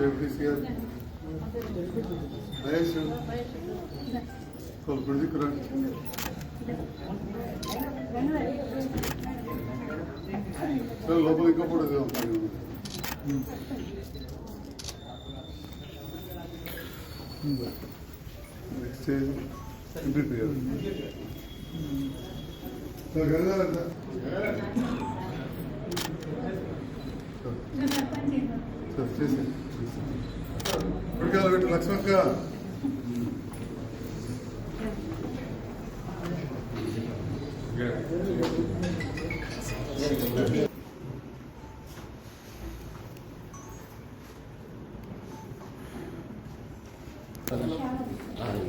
జగదీశ్వర్ మహేష్ కొలు గుడికురాండి సార్ లోపలికి కూడా నెక్స్ట్ ఎంపీపీ గారు సార్ గంగారా సార్ చేసేది లక్ష్మక్క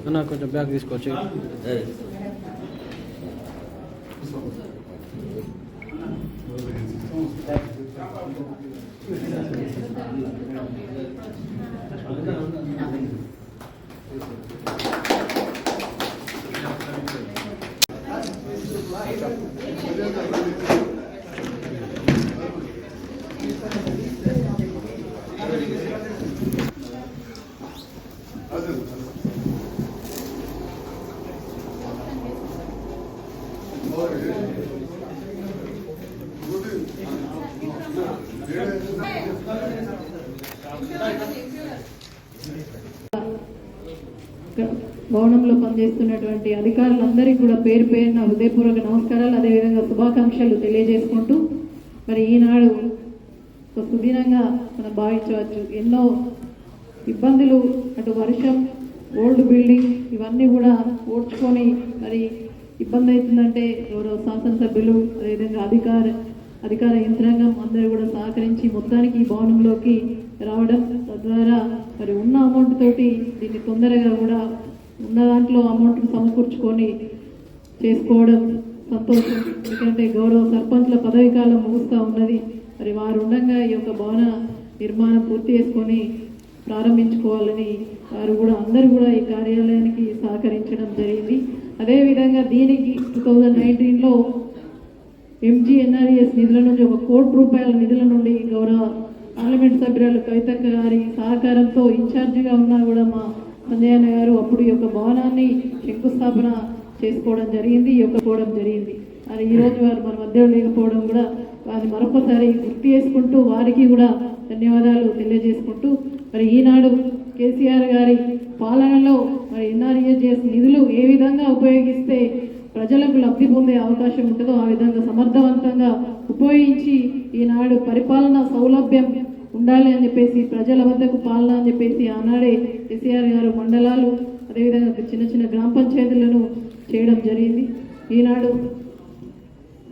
అన్న కొంచెం బ్యాగ్ తీసుకోవచ్చు you. భవనంలో పనిచేస్తున్నటువంటి అధికారులందరికీ కూడా పేరు పేరున హృదయపూర్వక నమస్కారాలు అదేవిధంగా శుభాకాంక్షలు తెలియజేసుకుంటూ మరి ఈనాడు ఒక సుదీనంగా మనం భావించవచ్చు ఎన్నో ఇబ్బందులు అటు వర్షం ఓల్డ్ బిల్డింగ్ ఇవన్నీ కూడా ఓడ్చుకొని మరి ఇబ్బంది అవుతుందంటే ఎవరో శాసనసభ్యులు అదేవిధంగా అధికార అధికార యంత్రాంగం అందరూ కూడా సహకరించి మొత్తానికి ఈ భవనంలోకి రావడం తద్వారా మరి ఉన్న అమౌంట్ తోటి దీన్ని తొందరగా కూడా ఉన్న దాంట్లో అమౌంట్ సమకూర్చుకొని చేసుకోవడం సంతోషం. ఎందుకంటే గౌరవ సర్పంచ్ల పదవి కాలం ముగుస్తూ ఉన్నది. మరి వారు ఉండగా ఈ యొక్క భవన నిర్మాణం పూర్తి చేసుకొని ప్రారంభించుకోవాలని వారు కూడా అందరూ కూడా ఈ కార్యాలయానికి సహకరించడం జరిగింది. అదేవిధంగా దీనికి టూ థౌజండ్ నైన్టీన్లో ఎంజీఎన్ఆర్ఎస్ నిధుల నుంచి ఒక కోటి రూపాయల నిధుల నుండి గౌరవ పార్లమెంట్ సభ్యురాలు కవితక్క గారి సహకారంతో ఇన్ఛార్జిగా ఉన్నా కూడా మా సంజయన్న గారు అప్పుడు ఈ యొక్క భవనాన్ని శంకుస్థాపన చేసుకోవడం జరిగింది ఈ యొక్క పోవడం జరిగింది. మరి ఈ రోజు వారు మన మధ్యలో లేకపోవడం కూడా వారిని మరొకసారి గుర్తు చేసుకుంటూ వారికి కూడా ధన్యవాదాలు తెలియజేసుకుంటూ మరి ఈనాడు కేసీఆర్ గారి పాలనలో మరి ఎన్ఆర్ఈజీఎస్ నిధులు ఏ విధంగా ఉపయోగిస్తే ప్రజలకు లబ్ధి పొందే అవకాశం ఉంటుందో ఆ విధంగా సమర్థవంతంగా ఉపయోగించి ఈనాడు పరిపాలన సౌలభ్యం ఉండాలి అని చెప్పేసి ప్రజల వద్దకు పాలన అని చెప్పేసి ఆనాడే కేసీఆర్ గారు మండలాలు అదేవిధంగా చిన్న చిన్న గ్రామ పంచాయతీలను చేయడం జరిగింది. ఈనాడు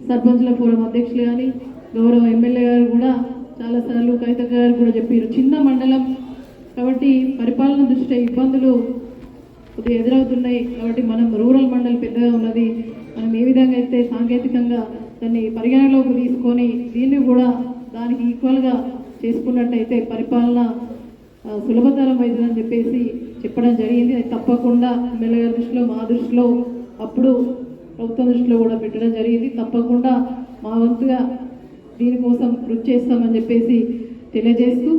సర్పంచ్ల ఫోరం అధ్యక్షులు కానీ గౌరవ ఎమ్మెల్యే గారు కూడా చాలాసార్లు కవిత గారు కూడా చెప్పారు చిన్న మండలం కాబట్టి పరిపాలన దృష్ట్యా ఇబ్బందులు కొద్దిగా ఎదురవుతున్నాయి. కాబట్టి మనం రూరల్ మండల్ పెద్దగా ఉన్నది. మనం ఏ విధంగా అయితే సాంకేతికంగా దాన్ని పరిగణలోకి తీసుకొని దీన్ని కూడా దానికి ఈక్వల్గా చేసుకున్నట్టయితే పరిపాలన సులభతరం అవుతుందని చెప్పేసి చెప్పడం జరిగింది. అది తప్పకుండా ఎమ్మెల్యే గారి దృష్టిలో మా దృష్టిలో అప్పుడు ప్రభుత్వం దృష్టిలో కూడా పెట్టడం జరిగింది. తప్పకుండా మా వంతుగా దీనికోసం కృషి చేస్తామని చెప్పేసి తెలియజేస్తూ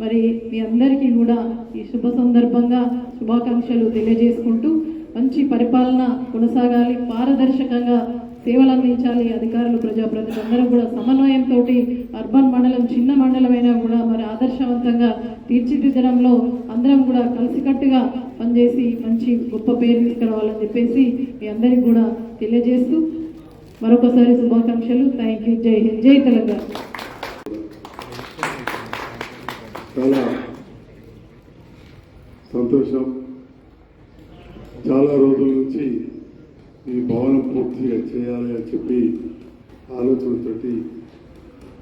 మరి మీ అందరికీ కూడా ఈ శుభ సందర్భంగా శుభాకాంక్షలు తెలియజేసుకుంటూ మంచి పరిపాలన కొనసాగాలి పారదర్శకంగా సేవలు అందించాలి అధికారులు ప్రజాప్రతినిధులందరూ కూడా సమన్వయంతో అర్బన్ మండలం చిన్న మండలమైనా కూడా మరి ఆదర్శవంతంగా తీర్చిదిద్దడంలో అందరం కూడా కలిసికట్టుగా పనిచేసి మంచి గొప్ప పేరు తీసుకురావాలని చెప్పేసి మీ అందరికీ కూడా తెలియజేస్తూ మరొకసారి శుభాకాంక్షలు. థ్యాంక్ యూ జై హింద్. జై తెలంగాణ. చాలా సంతోషం. చాలా రోజుల నుంచి ఈ భవనం పూర్తిగా చేయాలి అని చెప్పి ఆలోచనతోటి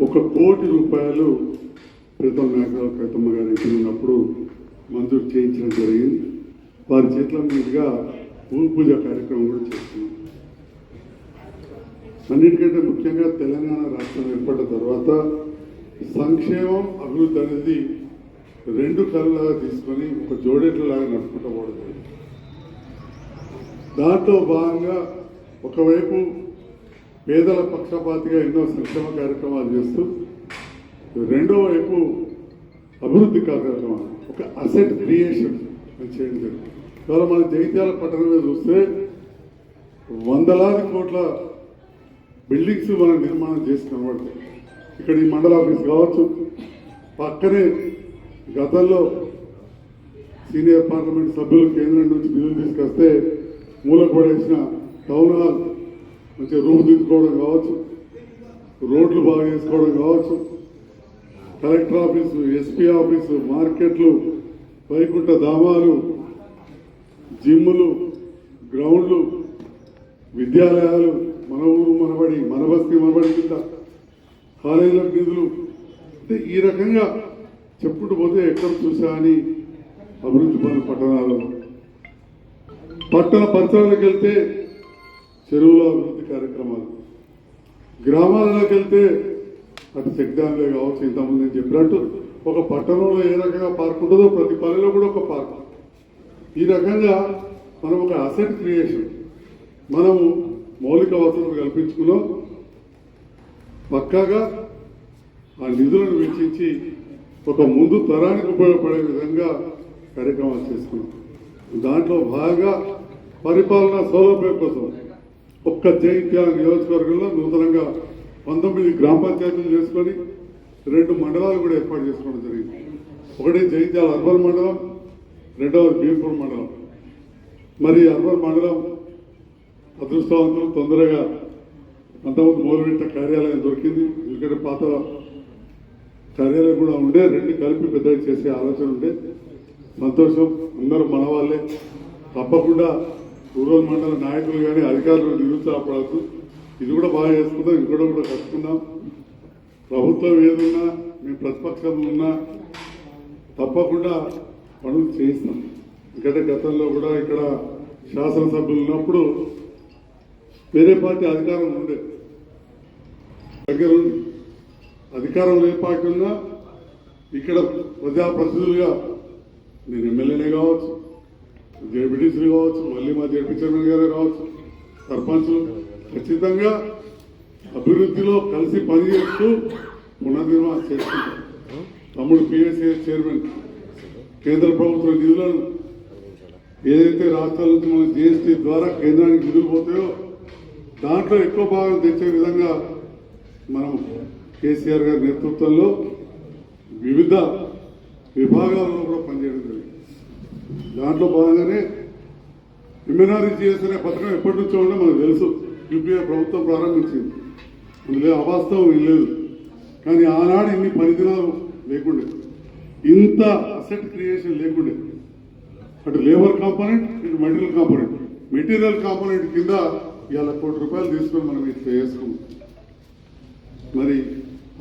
ఒక కోటి రూపాయలు ప్రీతం మేకల ప్రీతమ్మ గారి ఉన్నప్పుడు మంజూరు చేయించడం జరిగింది. వారి చేతుల మీదుగా భూమి పూజ కార్యక్రమం కూడా చేస్తున్నాం. అన్నిటికంటే ముఖ్యంగా తెలంగాణ రాష్ట్రం ఏర్పడిన తర్వాత సంక్షేమం అభివృద్ధి అనేది రెండు కళ్ళలాగా తీసుకొని ఒక జోడేట్లలాగా నడుచుకుంటూ పోవడం దాంట్లో భాగంగా ఒకవైపు పేదల పక్షపాతిగా ఎన్నో సంక్షేమ కార్యక్రమాలు చేస్తూ రెండో వైపు అభివృద్ధి కార్యక్రమాలు ఒక అసెట్ క్రియేషన్ అని చేయడం జరిగింది. ఇవాళ మన జగిత్యాల పట్టణం మీద చూస్తే వందలాది కోట్ల బిల్డింగ్స్ మనం నిర్మాణం చేసి కనబడతాయి. ఇక్కడ ఈ మండల ఆఫీస్ కావచ్చు పక్కనే గతంలో సీనియర్ పార్లమెంట్ సభ్యులు కేంద్రం నుంచి బిల్లులు తీసుకొస్తే మూల పడేసిన టౌన్ హాల్ మంచిగా రూపుదిద్దుకోవడం కావచ్చు రోడ్లు బాగా చేసుకోవడం కావచ్చు కలెక్టర్ ఆఫీసు ఎస్పీ ఆఫీసు మార్కెట్లు వైకుంఠ ధామాలు జిమ్ములు గ్రౌండ్లు విద్యాలయాలు మన ఊరు మనబడి మన బస్తీ మనబడి కింద కాలేజీలకు నిధులు. అంటే ఈ రకంగా చెప్పుకుంటూ పోతే ఎక్కడ చూసా అని అభివృద్ధి పనులు పట్టణాలలో పట్టణ పరిసరాలకు వెళ్తే చెరువుల అభివృద్ధి కార్యక్రమాలు. గ్రామాలలోకి వెళ్తే అటు చెక్ కావచ్చు ఇంతకుముందు నేను చెప్పినట్టు ఒక పట్టణంలో ఏ రకంగా పార్క్ ఉంటుందో ప్రతి పల్లెలో కూడా ఒక పార్క్. ఈ రకంగా మనం ఒక అసెట్ క్రియేషన్ మనము మౌలిక వసతులు కల్పించుకున్నాం. పక్కాగా ఆ నిధులను వెచ్చించి ఒక ముందు తరానికి ఉపయోగపడే విధంగా కార్యక్రమాలు చేసుకున్నాం దాంట్లో భాగంగా పరిపాలన సౌలభ్యం కోసం ఒక్క జైత్యాల నియోజకవర్గంలో నూతనంగా పంతొమ్మిది గ్రామ పంచాయతీలు చేసుకొని రెండు మండలాలు కూడా ఏర్పాటు చేసుకోవడం జరిగింది. ఒకటి జైత్యాల అర్బన్ మండలం రెండవది భీంపూర్ మండలం. మరి అర్బన్ మండలం అదృష్టవంతులు తొందరగా అంతకుముందు మూలవింట కార్యాలయం దొరికింది. ఎందుకంటే పాత కార్యాలయం కూడా ఉండే రెండు కలిపి పెద్దగా చేసే ఆలోచన ఉండే. సంతోషం అందరూ మన వాళ్ళే. తప్పకుండా రూరల్ మండల నాయకులు కానీ అధికారులు నిరుత్సాహపడద్దు ఇది కూడా బాగా చేసుకుందాం ఇంకోటి కూడా కట్టుకుందాం. ప్రభుత్వం ఏదున్నా మేము ప్రతిపక్షంలో ఉన్నా తప్పకుండా పనులు చేయిస్తాం. ఎందుకంటే గతంలో కూడా ఇక్కడ శాసనసభ్యులు ఉన్నప్పుడు వేరే పార్టీ అధికారం ఉండే. దగ్గర అధికారం లేపాకుండా ఇక్కడ ప్రజాప్రతినిధులుగా నేను ఎమ్మెల్యేనే కావచ్చు జేబీటీసీలు కావచ్చు మళ్ళీ మా జడ్పీ చైర్మన్ గారే కావచ్చు సర్పంచ్లు. ఖచ్చితంగా అభివృద్ధిలో కలిసి పనిచేస్తూ పునర్నిర్మాణం చేసుకుంటాం. తమ్ముడు పిఎస్ఏ చైర్మన్ కేంద్ర ప్రభుత్వ నిధులను ఏదైతే రాష్ట్రాల నుంచి మన జిఎస్టీ ద్వారా కేంద్రానికి నిధులు పోతాయో దాంట్లో ఎక్కువ భాగం తెచ్చే విధంగా మనం కేసీఆర్ గారి నేతృత్వంలో వివిధ విభాగాల్లో కూడా పనిచేయడం జరిగింది. దాంట్లో భాగంగానే ఎంఎన్ఆర్జీఎస్ అనే పథకం ఎప్పటి నుంచో ఉందో మనకు తెలుసు. యూపీఏ ప్రభుత్వం ప్రారంభించింది. అందులో అవాస్తవం ఏం లేదు. కానీ ఆనాడు ఇన్ని పరిధినాలు లేకుండే ఇంత అసెట్ క్రియేషన్ లేకుండే అటు లేబర్ కాంపోనెంట్ ఇటు మెటీరియల్ కాంపోనెంట్ మెటీరియల్ కాంపోనెంట్ కింద ఇవాళ కోటి రూపాయలు తీసుకొని మనం ఇట్లా చేసుకున్నాం మరి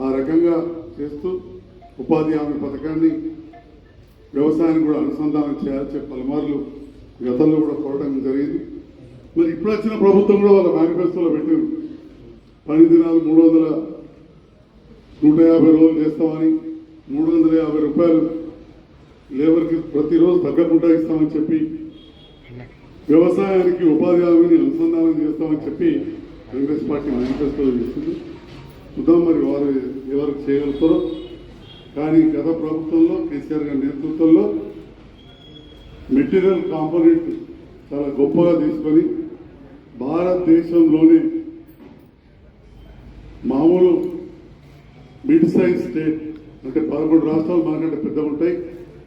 ఆ రకంగా చేస్తూ ఉపాధి హామీ పథకాన్ని వ్యవసాయాన్ని కూడా అనుసంధానం చేయాలని చెప్పి పలుమార్లు గతంలో కూడా కోరడం జరిగింది. మరి ఇప్పుడు వచ్చిన ప్రభుత్వం కూడా వాళ్ళ మేనిఫెస్టోలో పెట్టింది. పని దినాలు మూడు వందల నూట యాభై రోజులు చేస్తామని మూడు వందల యాభై రూపాయలు లేబర్కి ప్రతిరోజు తగ్గకుండా ఇస్తామని చెప్పి వ్యవసాయానికి ఉపాధి హామీని అనుసంధానం చేస్తామని చెప్పి కాంగ్రెస్ పార్టీ మేనిఫెస్టోలో చేస్తుంది చూద్దాం మరి వారు ఎవరు చేయగలుగుతారో. కానీ గత ప్రభుత్వంలో కేసీఆర్ గారి నేతృత్వంలో మెటీరియల్ కాంపోనెంట్ చాలా గొప్పగా తీసుకొని భారతదేశంలోనే మామూలు మిడ్ సైజ్ స్టేట్ అంటే పదకొండు రాష్ట్రాలు మనకంటే పెద్దగా ఉంటాయి.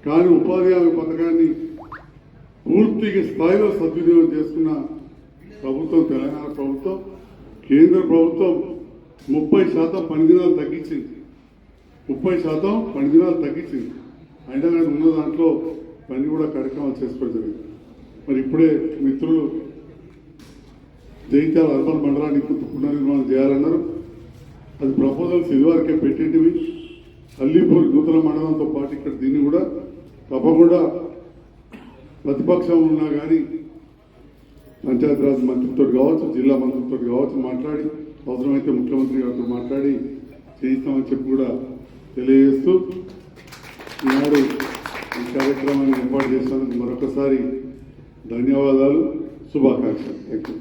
కానీ ఉపాధి హామీ పథకాన్ని పూర్తిగా స్థాయిలో సద్వినియోగం చేసుకున్న ప్రభుత్వం తెలంగాణ ప్రభుత్వం కేంద్ర ప్రభుత్వం ముప్పై శాతం పని దినాలు తగ్గించింది. ముప్పై శాతం పని దినాలు తగ్గించింది. అయినా కానీ ఉన్న దాంట్లో పని కూడా కార్యక్రమాలు చేసుకోవడం జరిగింది. మరి ఇప్పుడే మిత్రులు జైత్యాల అర్బన్ మండలాన్ని పునర్నిర్మాణం చేయాలన్నారు. అది ప్రపోజల్స్ ఇదివరకే పెట్టేటివి. అల్లీపూర్ నూతన మండలంతో పాటు ఇక్కడ దీన్ని కూడా తప్పకుండా ప్రతిపక్షం ఉన్నా కానీ పంచాయతీరాజ్ మంత్రితో కావచ్చు జిల్లా మంత్రితో కావచ్చు మాట్లాడి అవసరమైతే ముఖ్యమంత్రి గారితో మాట్లాడి చేయిస్తామని చెప్పి కూడా తెలియజేస్తూ ఈనాడు ఈ కార్యక్రమాన్ని ఏర్పాటు చేసినందుకు మరొకసారి ధన్యవాదాలు శుభాకాంక్షలు. Thank you